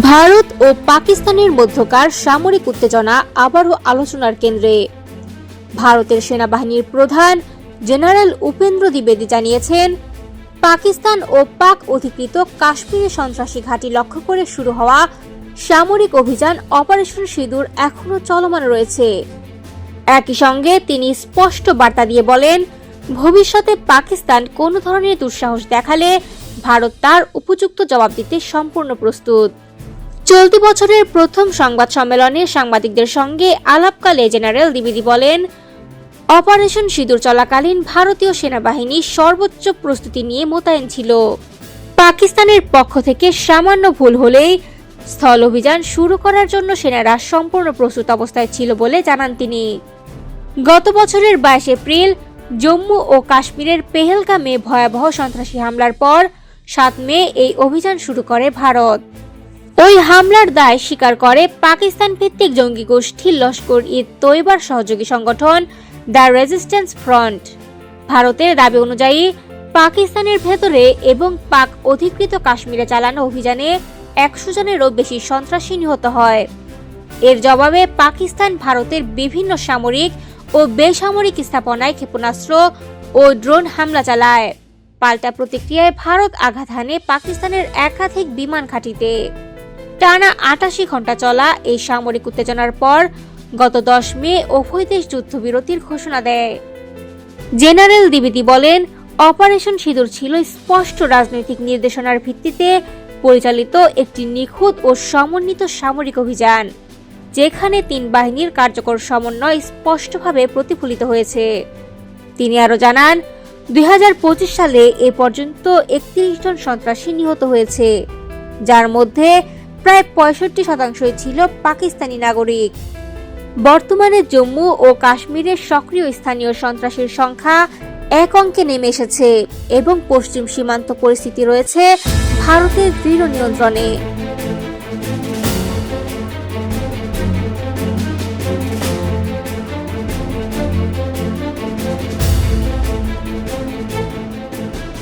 ভারত ও পাকিস্তানের মধ্যকার সামরিক উত্তেজনা আবারও আলোচনার কেন্দ্রে। ভারতের সেনাবাহিনীর প্রধান জেনারেল উপেন্দ্র দ্বিবেদী জানিয়েছেন, পাকিস্তান ও পাক অধিকৃত কাশ্মীরে সন্ত্রাসী ঘাঁটি লক্ষ্য করে শুরু হওয়া সামরিক অভিযান অপারেশন সিঁদুর এখনও চলমান রয়েছে। একই সঙ্গে তিনি স্পষ্ট বার্তা দিয়ে বলেন, ভবিষ্যতে পাকিস্তান কোনো ধরনের দুঃসাহস দেখালে ভারত তার উপযুক্ত জবাব দিতে সম্পূর্ণ প্রস্তুত। চলতি বছরের প্রথম সংবাদ সম্মেলনে সাংবাদিকদের সঙ্গে আলাপকালে জেনারেল দ্বিবেদী বলেন, অপারেশন সিঁদুর চলাকালীন ভারতীয় সেনাবাহিনী সর্বোচ্চ প্রস্তুতি নিয়ে মোতায়েন ছিল। পাকিস্তানের পক্ষ থেকে সামান্য ভুল হলেই স্থল অভিযান শুরু করার জন্য সেনারা সম্পূর্ণ প্রস্তুত অবস্থায় ছিল বলে জানান তিনি। গত বছরের বাইশ এপ্রিল জম্মু ও কাশ্মীরের পেহেলগামে ভয়াবহ সন্ত্রাসী হামলার পর সাত মে এই অভিযান শুরু করে ভারত। ওই হামলার দায় স্বীকার করে পাকিস্তান ভিত্তিক জঙ্গি গোষ্ঠী লস্কর ই তৈবার সহযোগী সংগঠন দ্য রেজিস্ট্যান্স ফ্রন্ট। ভারতের দাবি অনুযায়ী পাকিস্তানের ভেতরে এবং পাক অধিকৃত কাশ্মীরে চালানো অভিযানে একশো জনেরও বেশি সন্ত্রাসী নিহত হয়। এর জবাবে পাকিস্তান, ভারতের বিভিন্ন সামরিক ও বেসামরিক স্থাপনায় ক্ষেপণাস্ত্র ও ড্রোন হামলা চালায়। পাল্টা প্রতিক্রিয়ায় ভারত আঘাত হানে পাকিস্তানের একাধিক বিমান ঘাঁটিতে। টানা আটাশি ঘণ্টা চলা এই সামরিক উত্তেজনার পর গত দশ মে উভয় দেশ যুদ্ধবিরতির ঘোষণা দেয়। জেনারেল দ্বিবেদী বলেন, অপারেশন সিঁদুর ছিল স্পষ্ট রাজনৈতিক নির্দেশনার ভিত্তিতে পরিচালিত একটি নিখুঁত ও সমন্বিত সামরিক অভিযান, যেখানে তিন বাহিনীর কার্যকর সমন্বয় স্পষ্টভাবে প্রতিফলিত হয়েছে। তিনি আরও জানান, দুই হাজার পঁচিশ সালে এ পর্যন্ত একত্রিশ জন সন্ত্রাসী নিহত হয়েছে, যার মধ্যে প্রায় পঁয়ষট্টি শতাংশই ছিল পাকিস্তানি নাগরিক। বর্তমানে জম্মু ও কাশ্মীরের সক্রিয় স্থানীয় সন্ত্রাসের সংখ্যা এক অঙ্কে নেমে এসেছে এবং পশ্চিম সীমান্ত পরিস্থিতি রয়েছে ভারতের দৃঢ় নিয়ন্ত্রণে।